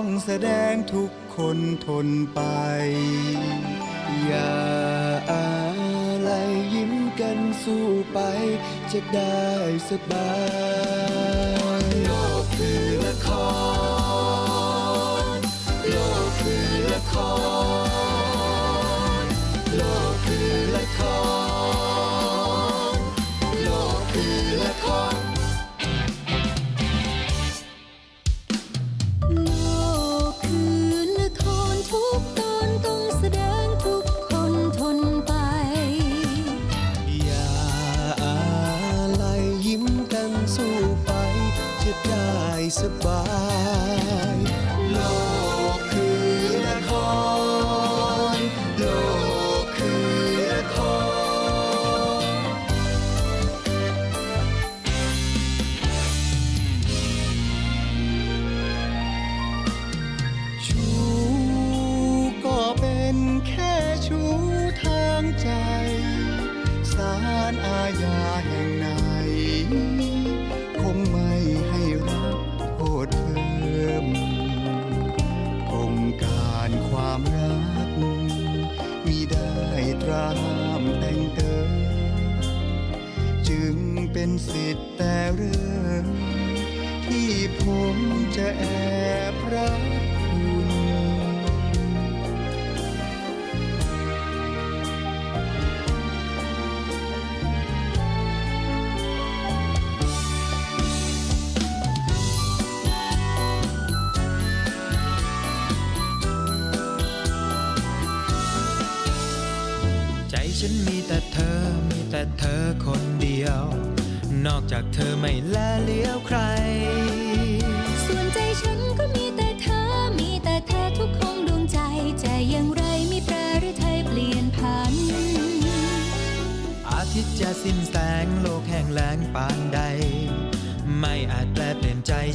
ต้องแสดงทุกคนทนไป อย่าอะไรยิ้มกันสู้ไป จะได้สบายโลกคือละครโลกคือละคร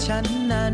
ฉันนั้น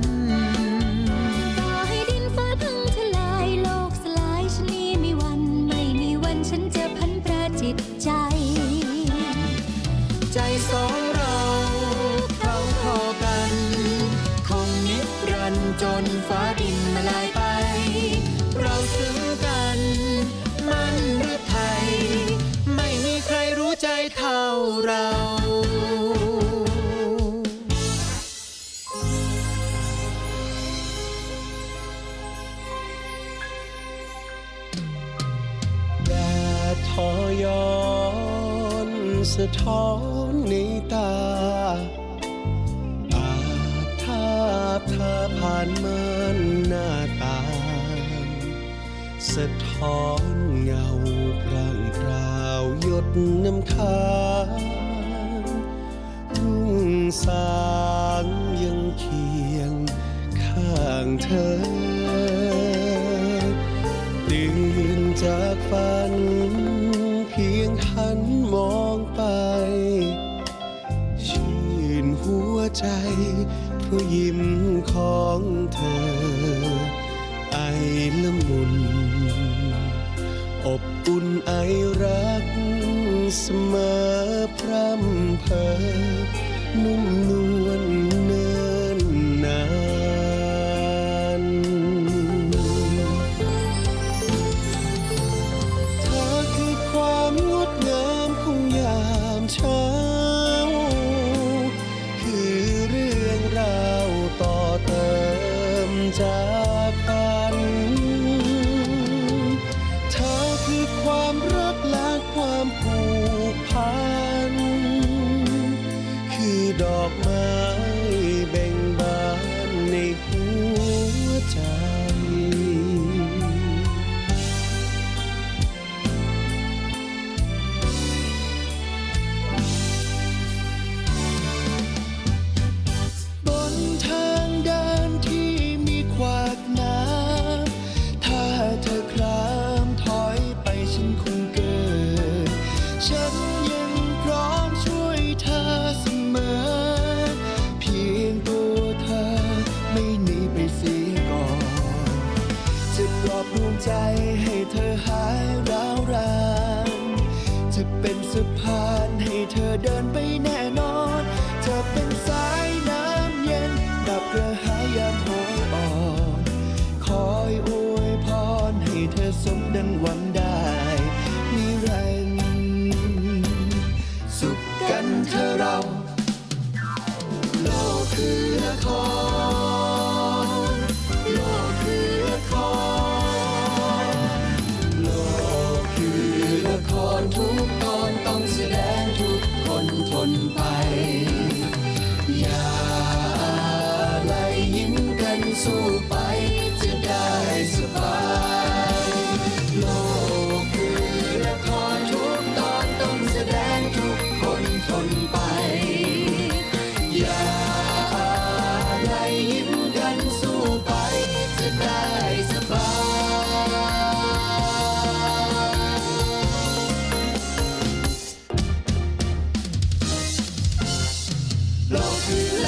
ท้อนในตาอาทาทาผ่านมานหน้าตา สะท้อนเงาพรางพราวหยดน้ำค้างรุ่งสางยังเคียงข้างเธอตื่นจากฝัน ใจ ผู้ยิ้มของเธอ ไอละมุน อบอุ่นไอรักเสมอพร่ำเพอนุ่มนวล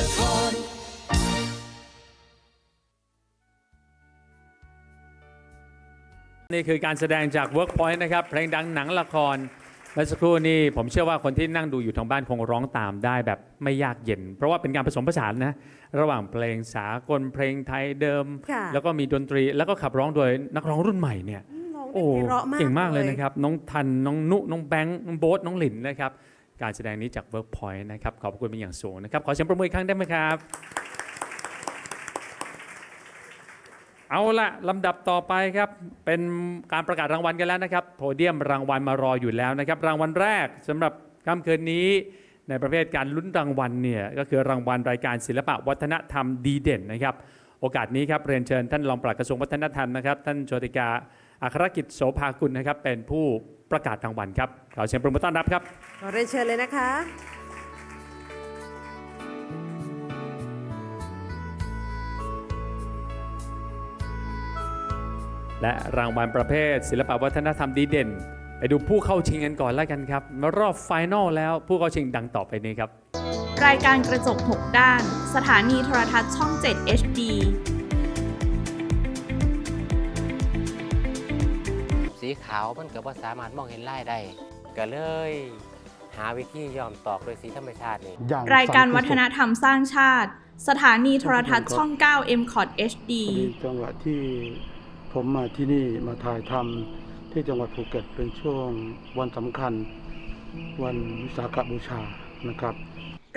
คือละครนี่คือการแสดงจาก Workpoint นะครับ เพลงดังหนังละครเมื่อสักครู่นี้ผมเชื่อว่าคนที่นั่งดูอยู่ทางบ้านคงร้องตามได้แบบไม่ยากเย็น เพราะว่าเป็นการผสมผสานนะ ระหว่างเพลงสากลเพลงไทยเดิมค่ะแล้วก็มีดนตรีแล้วก็ขับร้องโดยนักร้องรุ่นใหม่เนี่ยร้องได้โอ้ไพเราะมากเก่งมากเลยนะครับ น้องทันน้องนุ น้องแบงค์น้องโบ๊ทน้องหลินนะครับ การแสดงนี้จาก Workpoint นะครับ ขอบคุณเป็นอย่างสูงนะครับ ขอเสียงประมืออีกครั้งได้ไหมครับ เอาละลำดับต่อไปครับ เป็นการประกาศรางวัลกันแล้วนะครับ โพเดียมรางวัลมารออยู่แล้วนะครับ รางวัลแรกสำหรับค่ำคืนนี้ในประเภทการลุ้นรางวัลเนี่ยก็คือรางวัลรายการศิลปะวัฒนธรรมดีเด่นนะครับ โอกาสนี้ครับเรียนเชิญท่านรองปลัดกระทรวงวัฒนธรรมนะครับ ท่านโชติกา อัครกิจโสภากุลนะครับ เป็นผู้ประกาศรางวัลครับขอเชิญปรบมือต้อนรับครับขอเรียนเชิญเลยนะคะ และรางวัลประเภท ศิลปวัฒนธรรมดีเด่น ไปดูผู้เข้าชิงกันก่อนแล้วกันครับมารอบไฟนอลแล้วผู้เข้าชิงดังต่อไปนี้ครับ รายการกระจก 6 ด้าน สถานีโทรทัศน์ช่อง 7 HD ขาวมันก็บ่สามารถมองเห็นลายได้ก็เลย หาวิธีย้อมตอกโดยสีธรรมชาตินี่รายการวัฒนธรรมสร้างชาติ สถานีโทรทัศน์ช่อง 9 m c o t HD พอดีจังหวะที่ผมมาที่นี่มาถ่ายทำที่จังหวัดภูเก็ตเป็นช่วงวันสำคัญ วันวิสาขบูชานะครับ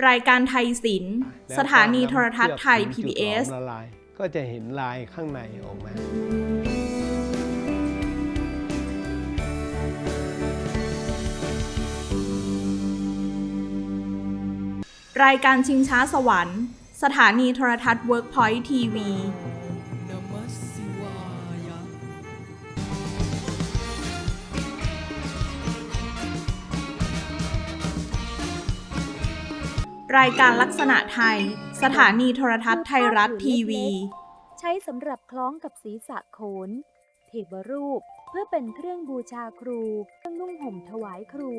รายการไทยศิลป์สถานีโทรทัศน์ไทย PBS ละลายก็จะเห็นลายข้างในออกมา รายการชิงช้าสวรรค์ สถานีโทรทัศน์ Workpoint TV รายการลักษณะไทย สถานีโทรทัศน์ไทยรัฐทีวี ใช้สำหรับคล้องกับศีรษะโขน เทวรูปเพื่อเป็นเครื่องบูชาครู เครื่องนุ่งห่มถวายครู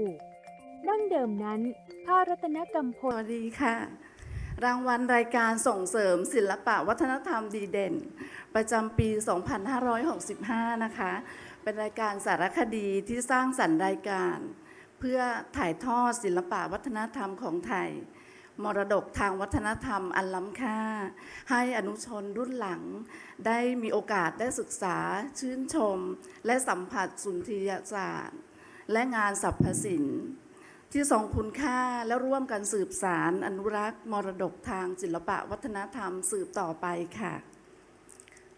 ดั้งเดิมนั้นผ้ารัตนกรรมพสวัสดีค่ะ รางวัลรายการส่งเสริมศิลปะวัฒนธรรมดีเด่น ประจำปี 2565 นะคะ เป็นรายการสารคดีที่สร้างสรรค์รายการ เพื่อถ่ายทอดศิลปะวัฒนธรรมของไทย มรดกทางวัฒนธรรมอันล้ำค่า ให้อนุชนรุ่นหลัง ได้มีโอกาสได้ศึกษาชื่นชม และสัมผัสสุนทรียศาสตร์ และงานสรรพศิลป์ ที่ทรงคุณค่าและร่วมกันสืบสารอนุรักษ์ มรดกทางศิลปะวัฒนธรรมสืบต่อไปค่ะ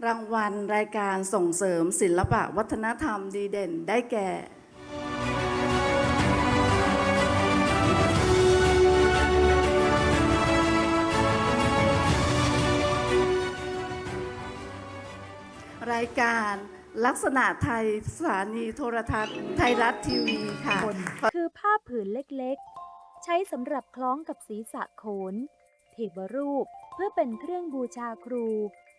รางวัลรายการส่งเสริมศิลปะวัฒนธรรมดีเด่นได้แก่รายการลักษณะไทยสถานีโทรทัศน์ไทยรัฐทีวีค่ะ คือผ้าผืนเล็กๆ ใช้สำหรับคล้องกับศีรษะโขน เทวรูปเพื่อเป็นเครื่องบูชาครู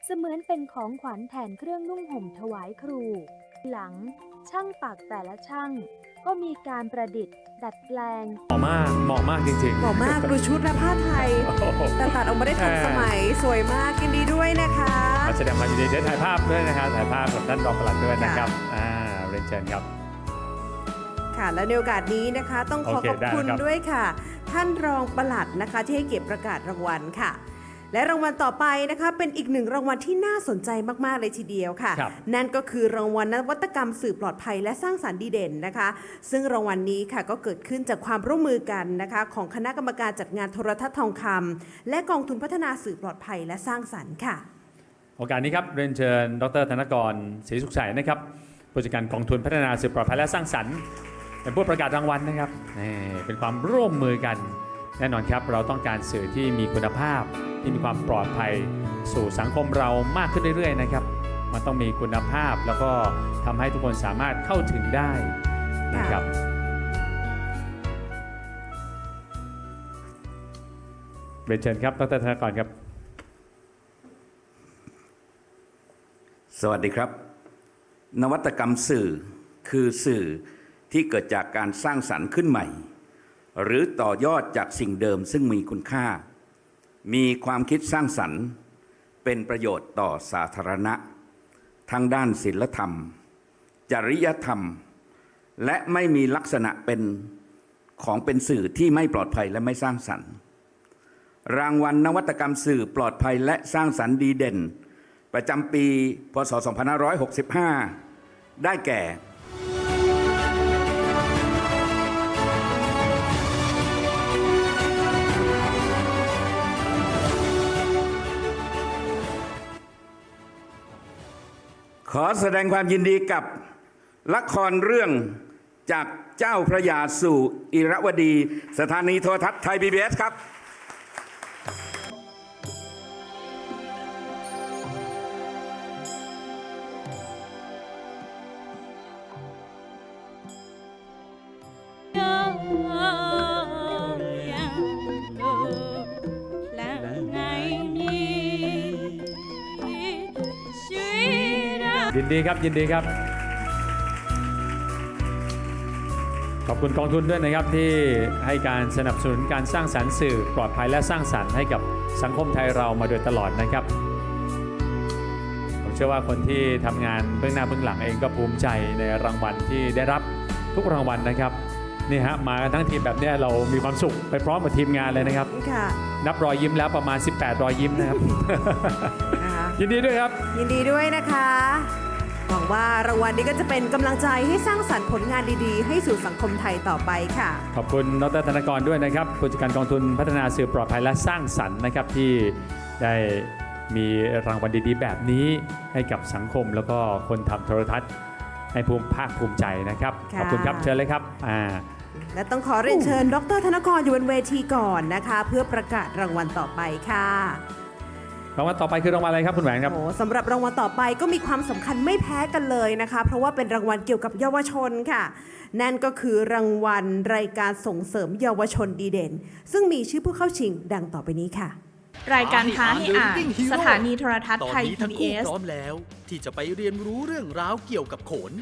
เสมือนเป็นของขวัญแทนเครื่องนุ่งห่มถวายครู หลัง ช่างปักแต่ละช่าง ก็มีการประดิษฐ์ ดัดแปลง เหมาะมาก เหมาะมากจริงๆบอกมากดูชุดและผ้าไทยโอ้โหแต่ตัดออกมาได้ทันสมัยสวยมากยินดีด้วยนะคะมาแสดงความยินดีเดี๋ยวถ่ายภาพด้วยนะครับถ่ายภาพกับท่านรองปลัดด้วยนะครับอ่าเรียนเชิญครับ ค่ะ และในโอกาสนี้นะคะ ต้องขอโอเคขอบได้คุณครับ ด้วยค่ะ ท่านรองปลัดนะคะ ที่ให้เกียรติประกาศรางวัลค่ะ และรางวัลต่อไปนะคะ เป็นอีกหนึ่งรางวัลที่น่าสนใจมาก ๆ เลยทีเดียวค่ะ ครับ นั่นก็คือรางวัลนวัตกรรมสื่อปลอดภัยและสร้างสรรค์ดีเด่นนะคะ ซึ่งรางวัลนี้ค่ะก็เกิดขึ้นจากความร่วมมือกันนะคะ ของคณะกรรมการจัดงานโทรทัศน์ทองคำและกองทุนพัฒนาสื่อปลอดภัยและสร้างสรรค์ค่ะ โอกาสนี้ครับเรียนเชิญ ดรธนกรศรีสุขใสนะครับผู้จัดการกองทุนพัฒนาสื่อปลอดภัยและสร้างสรรค์ เป็นผู้ประกาศรางวัลนะครับนี่เป็นความร่วมมือกัน แน่นอนครับเราต้องการสื่อที่มีคุณภาพ ที่มีความปลอดภัย สู่สังคมเรามากขึ้นเรื่อยๆนะครับ มันต้องมีคุณภาพแล้วก็ทำให้ทุกคนสามารถเข้าถึงได้นะครับเรียนเชิญครับดรธนกรครับ สวัสดีครับ นวัตกรรมสื่อคือสื่อ ที่เกิดจากการสร้างสรรค์ขึ้นใหม่ หรือต่อยอดจากสิ่งเดิมซึ่งมีคุณค่า มีความคิดสร้างสรรค์ เป็นประโยชน์ต่อสาธารณะ ทั้งด้านศิลธรรม จริยธรรม และไม่มีลักษณะเป็นของเป็นสื่อที่ไม่ปลอดภัยและไม่สร้างสรรค์ รางวัลนวัตกรรมสื่อปลอดภัยและสร้างสรรค์ดีเด่น ประจำปี พศ 2565 ได้แก่ ขอแสดงความยินดีกับละครเรื่องจากเจ้าพระยาสู่อิระวดี สถานีโทรทัศน์ไทยพีบีเอสครับ ดีครับยินดีครับ ขอบคุณกองทุนด้วยนะครับที่ให้การสนับสนุนการสร้างสรรค์สื่อปลอดภัยและสร้างสรรค์ให้กับสังคมไทยเรามาโดยตลอดนะครับ ผมเชื่อว่าคนที่ทำงานเบื้องหน้าเบื้องหลังเองก็ภูมิใจในรางวัลที่ได้รับทุกรางวัลนะครับนี่ฮะมากันทั้งทีมแบบเนี้ยเรามีความสุขไปพร้อมกับทีมงานเลยนะครับค่ะนับรอยยิ้มแล้วประมาณ 18 รอยยิ้มนะครับนะคะยินดีด้วยครับ ยินดีด้วยนะคะ หวังว่ารางวัลนี้ก็จะเป็นกำลังใจให้สร้างสรรค์ผลงานดีๆ ให้สู่สังคมไทยต่อไปค่ะ ขอบคุณดรธนกรด้วยนะครับผู้จัดการกองทุนพัฒนาสื่อปลอดภัยและสร้างสรรค์นะครับที่ได้มีรางวัลดีๆ แบบนี้ให้กับสังคมแล้วก็คนทำโทรทัศน์ให้ภูมิภาคภูมิใจนะครับ ค่ะ ขอบคุณครับเชิญเลยครับอ่าและต้องขอเรียนเชิญ ดรธนกรอยู่บนเวทีก่อนนะคะ เพื่อประกาศรางวัลต่อไปค่ะ รางวัลต่อไปคือรางวัลอะไรครับคุณแหวนครับ โอ้สำหรับรางวัลต่อไปก็มีความสำคัญไม่แพ้กันเลยนะคะ เพราะว่าเป็นรางวัลเกี่ยวกับเยาวชนค่ะ นั่นก็คือรางวัลรายการส่งเสริมเยาวชนดีเด่น ซึ่งมีชื่อผู้เข้าชิงดังต่อไปนี้ค่ะ รายการท้าให้อ่าน สถานีโทรทัศน์ตอนไทย นี้ทั้งคู่ PBS พร้อมแล้ว ที่จะไปเรียนรู้เรื่องราวเกี่ยวกับโขน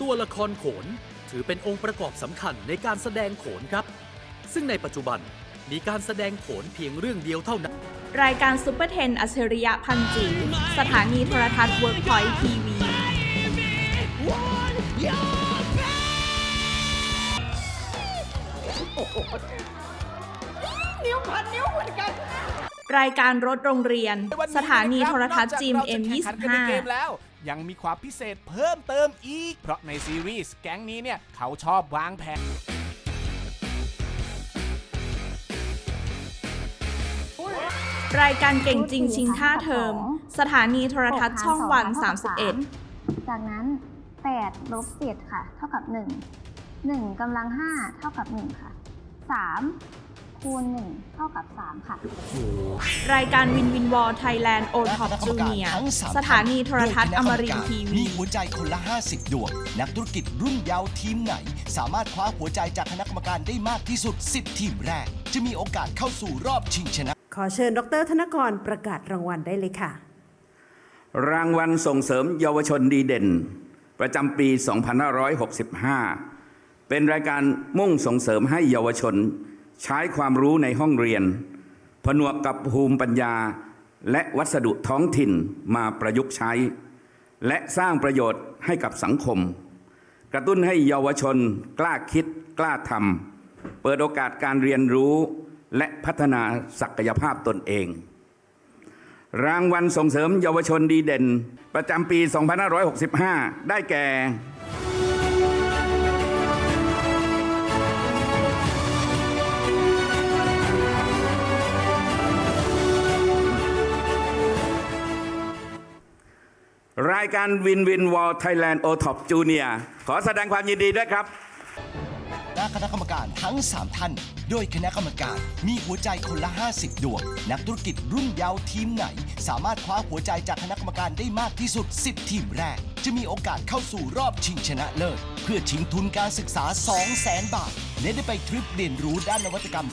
ตัวละครโขนถือเป็นองค์ประกอบสำคัญในการแสดงโขนครับ ซึ่งในปัจจุบัน มีการแสดงโขนเพียงเรื่องเดียวเท่านั้น รายการซุปเปอร์เทนอัจฉริยะพันจิ๋วสถานีโทรทัศน์ Workpoint TV รายการรถโรงเรียน สถานีโทรทัศน์จิม M25 แล้วยังมีความพิเศษเพิ่มเติมอีก เพราะในซีรีส์แก๊งนี้เนี่ย เขาชอบวางแผน รายการเก่งจริงชิงท่าเทอม สถานีโทรทัศน์ช่องวัน 31 จากนั้น8ลบ7ค่ะ เท่ากับ 1 1กำลัง 5 เท่ากับ 1 ค่ะ 3 คูณ 1 เท่ากับ 3 ค่ะ รายการวินวินวอลไทยแลนด์โอท็อปจูเนียสถานีโทรทัศน์อมรินทีมีวีหัวใจคนละ 50 ดวง นักธุรกิจรุ่นเยาว์ทีมไหน สามารถคว้าหัวใจจากคณะกรรมการได้มากที่สุด 10 ทีมแรก จะมีโอกาสเข้าสู่รอบชิงชนะ ขอเชิญดรธนกรประกาศรางวัลได้เลยค่ะ รางวัลส่งเสริมเยาวชนดีเด่น ประจำปี 2565 เป็นรายการมุ่งส่งเสริมให้เยาวชน ใช้ความรู้ในห้องเรียน ผนวกกับภูมิปัญญา และวัสดุท้องถิ่นมาประยุกต์ใช้ และสร้างประโยชน์ให้กับสังคม กระตุ้นให้เยาวชนกล้าคิดกล้าทำเปิดโอกาสการเรียนรู้ และพัฒนาศักยภาพตนเอง รางวัลส่งเสริมเยาวชนดีเด่น ประจำปี 2565 ได้แก่ รายการวินวินวอลไทยแลนด์โอท็อปจูเนียขอแสดงความยินดีด้วยครับ น้าคณะกรรมการทั้ง 3 ท่าน โดยคณะกรรมการมีหัวใจคนละ 50 ดวง นักธุรกิจรุ่นเยาว์ทีมไหน สามารถคว้าหัวใจจากคณะกรรมการได้มากที่สุด 10 ทีมแรก จะมีโอกาสเข้าสู่รอบชิงชนะเลิศเพื่อชิงทุนการศึกษา 200,000 บาท และได้ไปทริปเรียนรู้ด้านนวัตกรรม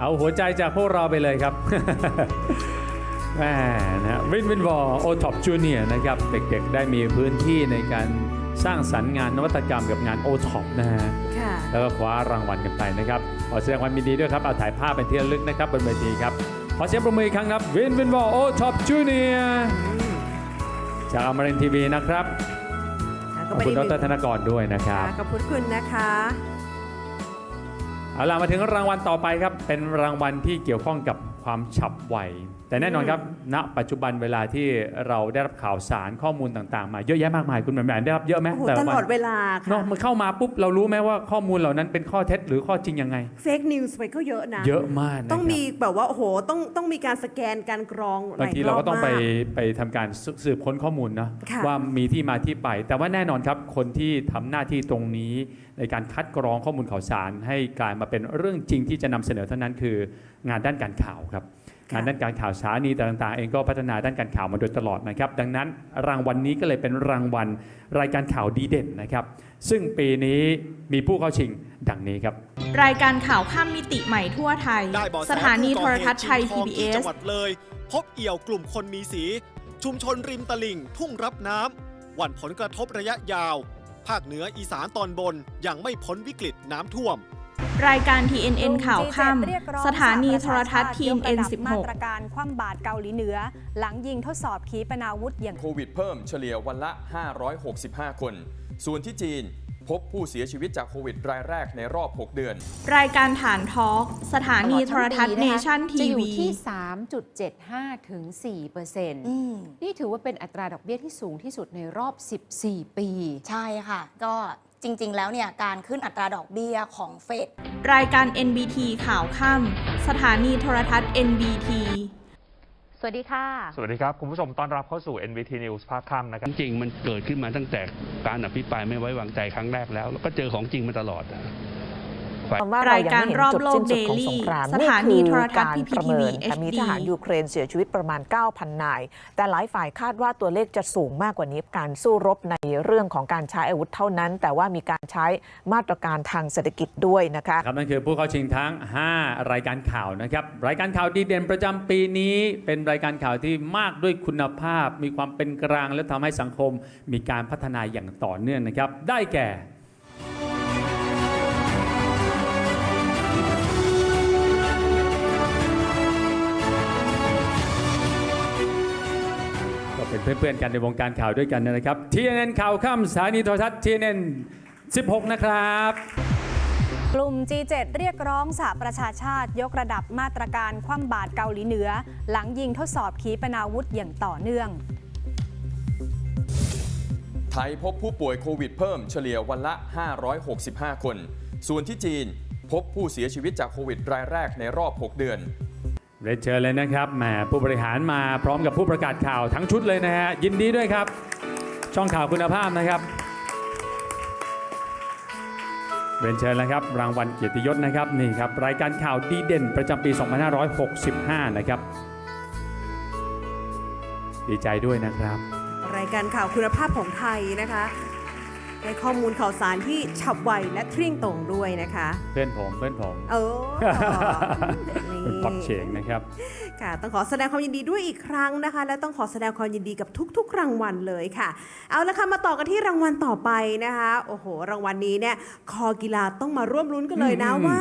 เอาหัวใจจากพวกเราไปเลยครับ แหม่นะฮะวินวินวอลโอท็อปจูเนียนะครับ เด็กๆ ได้มีพื้นที่ในการสร้างสรรค์งานนวัตกรรมกับงานโอท็อปนะฮะ แล้วก็คว้ารางวัลกันไปนะครับขอแสดงความยินดีด้วยครับเอาถ่ายภาพเป็นที่ระลึกนะครับบนเวทีครับขอเสียงปรบมืออีกครั้งครับวินวินวอลโอท็อปจูเนียจากอมรินทีวีนะครับขอบคุณดรธนกรด้วยนะครับขอบคุณคุณนะคะเอาล่ะมาถึงรางวัลต่อไปครับเป็นรางวัลที่เกี่ยวข้องกับความฉับไว แต่แน่นอนครับณปัจจุบันเวลาที่เราได้รับข่าวสารข้อมูลต่างๆ มาเยอะแยะมากมายคุณแหม่มๆได้รับเยอะไหมโอ้โหแต่ตละลวัอดนเวลาเนาะค่ะมันเข้ามาปุ๊บเรารู้ไหมว่าข้อมูลเหล่านั้นเป็นข้อเท็จหรือข้อจริงยังไงเฟกนิวส์ไปก็เยอะนะ เยอะมากนะต้องครับมีแบบว่าโอ้โหต้องต้องมีการสแกนการกรองหบางลายทีรเราอบก็ต้องไปมากไปทำการสืบค้นข้อมูลนะค่ะว่ามีที่มาที่ไป แต่ว่าแน่นอนครับคนที่ทำหน้าที่ตรงนี้ในการคัดกรองข้อมูลข่าวสาร ให้กลายมาเป็นเรื่องจริงที่จะนำเสนอเท่านั้นคืองานด้านการข่าวครับ งานด้านการข่าวสถานีต่างๆ เองก็พัฒนาด้านการข่าวมาโดยตลอดนะครับ ดังนั้นรางวัลนนี้ก็เลยเป็นรางวัลรายการข่าวดีเด่นนะครับ ซึ่งปีนี้มีผู้เข้าชิงดังนี้ครับ รายการข่าวข้ามมิติใหม่ทั่วไทยได้เบาะแสถานีโทรทัศน์ไทยผู้ก่อเหตุชิงทองที่ PBS จังหวัดเลย พบเอี่ยวกลุ่มคนมีสี ชุมชนริมตลิ่ง ทุ่งรับน้ำหวั่นผลกระทบระยะยาว ภาคเหนืออีสานตอนบนยังไม่พ้นวิกฤตน้ำท่วม รายการ TNN ข่าวค่ำสถานีโทรทัศน์ TNN มาตรการคว่ำบาตรเกาหลีเหนือ หลังยิงทดสอบขีปนาวุธอย่างโควิดเพิ่มเฉลี่ยวันละ 565 คน ส่วนที่จีนพบผู้เสียชีวิตจากโควิดรายแรกในรอบ 6 เดือน16รายการฐานทอล์กสถานีโทรทัศน์เนชั่นจะทีอยู่วีที่ 3.75 ถึง4เปอร์เซ็นต์นี่ถือว่าเป็นอัตราดอกเบี้ยที่สูงที่สุดในรอบ 14 ปี ใช่ค่ะ ก็ จริง ๆ แล้วเนี่ยการขึ้นอัตราดอกเบี้ยของเฟด รายการ NBT ข่าวค่ำสถานีโทรทัศน์ NBT สวัสดีค่ะ สวัสดีครับ คุณผู้ชมต้อนรับเข้าสู่ NVT News ภาคค่ำนะครับ จริงมันเกิดขึ้นมาตั้งแต่การอภิปรายไม่ไว้วางใจครั้งแรกแล้ว แล้วก็เจอของจริงมาตลอด รายการรอบโลกเดลี่สถานีโทรทัศน์ประ PPTV เมินค่ะมี HD ทหารยูเครนเสียชีวิตประมาณ 9,000 นาย แต่หลายฝ่ายคาดว่าตัวเลขจะสูงมากกว่านี้การสู้รบในเรื่องของการใช้อาวุธเท่านั้น แต่ว่ามีการใช้มาตรการทางเศรษฐกิจด้วยนะคะครับนั่นคือผู้เข้าชิงทั้ง 5 รายการข่าวนะครับรายการข่าวดีเด่นประจำปีนี้เป็นรายการข่าวที่มากด้วยคุณภาพ มีความเป็นกลางและทำให้สังคมมีการพัฒนาอย่างต่อเนื่องนะครับ ได้แก่ เป็นเพื่อนๆกันในวงการข่าวด้วยกันนะครับ TNN ข่าวค่ำสถานีโทรทัศน์ TNN 16 นะครับ กลุ่ม G7 เรียกร้องสหประชาชาติยกระดับมาตรการคว่ำบาตรเกาหลีเหนือ หลังยิงทดสอบขีปนาวุธอย่างต่อเนื่อง ไทยพบผู้ป่วยโควิดเพิ่มเฉลี่ยวันละ 565 คน ส่วนที่จีนพบผู้เสียชีวิตจากโควิดรายแรกในรอบ 6 เดือน เรียนเชิญเลยนะครับแหมผู้บริหารมาพร้อมกับผู้ประกาศข่าวทั้งชุดเลยนะฮะยินดีด้วยครับ ช่องข่าวคุณภาพนะครับเรียนเชิญเลยครับรางวัลเกียรติยศนะครับนี่ครับรายการข่าวดีเด่นประจำปี 2565 นะครับ ดีใจด้วยนะครับ รายการข่าวคุณภาพของไทยนะคะ ในข้อมูลข่าวสารที่ฉับไวและเที่ยงตรงด้วยนะคะ เพื่อนผมเพื่อนผม เออเป็นปอบเฉงนะครับ ค่ะต้องขอแสดงความยินดีด้วยอีกครั้งนะคะ และต้องขอแสดงความยินดีกับทุก ๆ รางวัลเลยค่ะ เอาละค่ะมาต่อกันที่รางวัลต่อไปนะคะโอ้โห รางวัลนี้เนี่ยคอกีฬาต้องมาร่วมลุ้นกันเลยนะอืมว่า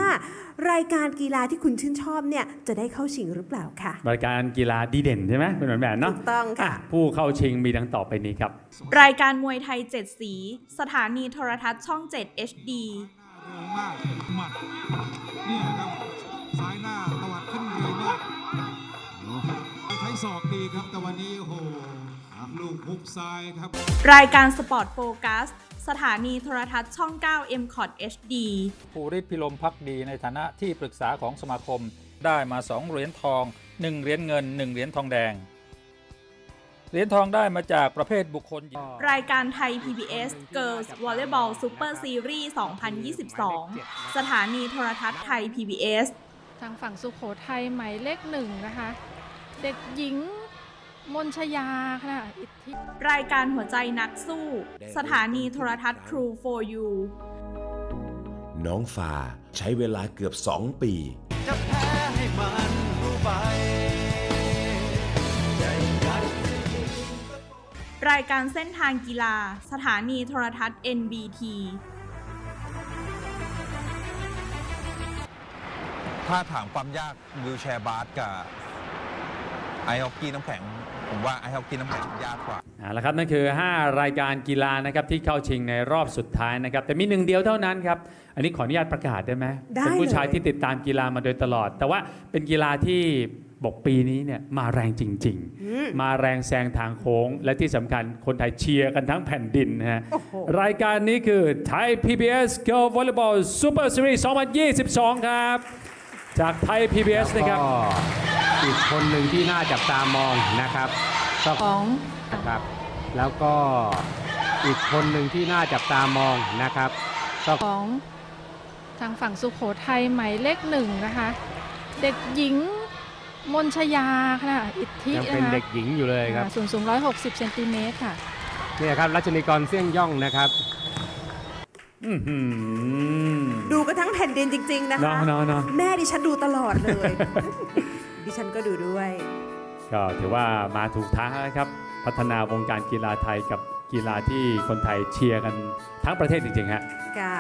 รายการกีฬาที่คุณชื่นชอบเนี่ยจะได้เข้าชิงหรือเปล่าค่ะ รายการกีฬาดีเด่นใช่ไหมเป็นแบบแบบเนาะถูกต้องค่ะอ่ผู้เข้าชิงมีดังต่อไปนี้ครับ รายการมวยไทย 7 สี สถานีโทรทัศน์ช่อง 7 HD มากหมัดเนี่ยครับซ้ายหน้าตวัด ศอกดีครับ แต่วันนี้โอ้โหลูกฮุกซ้ายครับ รายการสปอร์ตโฟกัสสถานีโทรทัศน์ช่อง 9 m c o t HD ภูริศพิลมพักดีในฐานะที่ปรึกษาของสมาคมได้มา 2 เหรียญทอง 1 เหรียญเงิน 1 เหรียญทองแดง เหรียญทองได้มาจากประเภทบุคคลหญิงรายการไทย PBS Girls Volleyball Super Series 2022 สถานีโทรทัศน์ไทย PBS ทางฝั่งสุขโขทัยหมายเลขหนึ่งนะคะ เด็กหญิงมนชยาค่ะ อิทธิรายการหัวใจนักสู้ สถานีโทรทัศน์ True for You น้องฟ้าใช้เวลาเกือบ 2 ปี จะแพ้ให้มันรู้ไปใจกันรายการเส้นทางกีฬา สถานีโทรทัศน์ NBT ถ้าถามความยากวิวแชร์บาสกับ ไอฮอกกี้น้ำแข็ง ผมว่าไอฮอกกี้น้ำแข็งยากกว่าเอาละครับนั่นคือ 5 รายการกีฬานะครับที่เข้าชิงในรอบสุดท้ายนะครับแต่มีหนึ่งเดียวเท่านั้นครับอันนี้ขออนุญาตประกาศได้ไหมได้เป็นผู้ชายเลย ที่ติดตามกีฬามาโดยตลอด แต่ว่าเป็นกีฬาที่บอกปีนี้เนี่ยมาแรงจริงอืมๆมาแรงแซงทางโค้ง และที่สำคัญคนไทยเชียร์กันทั้งแผ่นดินนะฮะโอ้โหรายการนี้คือ Thai PBS Girl Volleyball Super Series 2022 ครับ จากไทย PBS นะครับอีกคนหนึ่งที่น่าจับตามองนะครับของนะครับ แล้วก็อีกคนหนึ่งที่น่าจับตามองนะครับก็ของทางฝั่งสุขโขทัยหมายเลขหนึ่งนะคะ เด็กหญิงมนชยาค่ะอิทธิยังเป็นนะคะเด็กหญิงอยู่เลยครับ อ่าสูงสูง 160 เซนติเมตรค่ะ เนี่ยครับรัชนีกรเสี่ยงย่องนะครับ ดูกันทั้งแผ่นดินจริง ๆ นะคะ เนาะเนาะแม่ดิฉันดูตลอดเลย ดิฉันก็ดูด้วย ก็ถือว่ามาถูกทางแล้วนะครับ พัฒนาวงการกีฬาไทยกับกีฬาที่คนไทยเชียร์กันทั้งประเทศจริงๆฮะค่ะ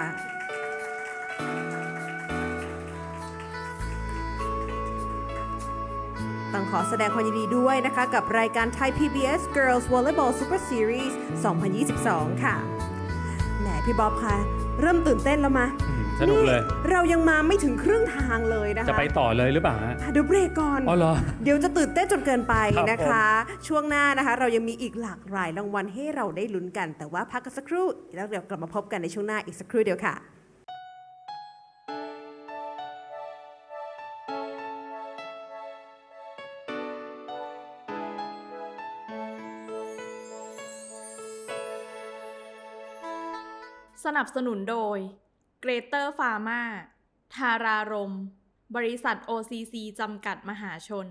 ต้องขอแสดงความยินดีด้วยนะคะ กับรายการ Thai PBS Girls Volleyball Super Series 2022 ค่ะแหม พี่บ๊อบคะเริ่มตื่นเต้นแล้วมะสนุกเลย เรายังมาไม่ถึงครึ่งทางเลยนะคะ จะไปต่อเลยหรือเปล่าฮะอะเดี๋ยวเบรกก่อนอ๋อเหรอเดี๋ยวจะตื่นเต้นจนเกินไปครับนะคะ ช่วงหน้านะคะ เรายังมีอีกหลากหลายรางวัลให้เราได้ลุ้นกัน แต่ว่าพักกันสักครู่แล้วเดี๋ยวกลับมาพบกันในช่วงหน้าอีกสักครู่เดียวค่ะ สนับสนุนโดย เกรเตอร์ฟาร์มาทารารม บริษัท OCC จำกัดมหาชน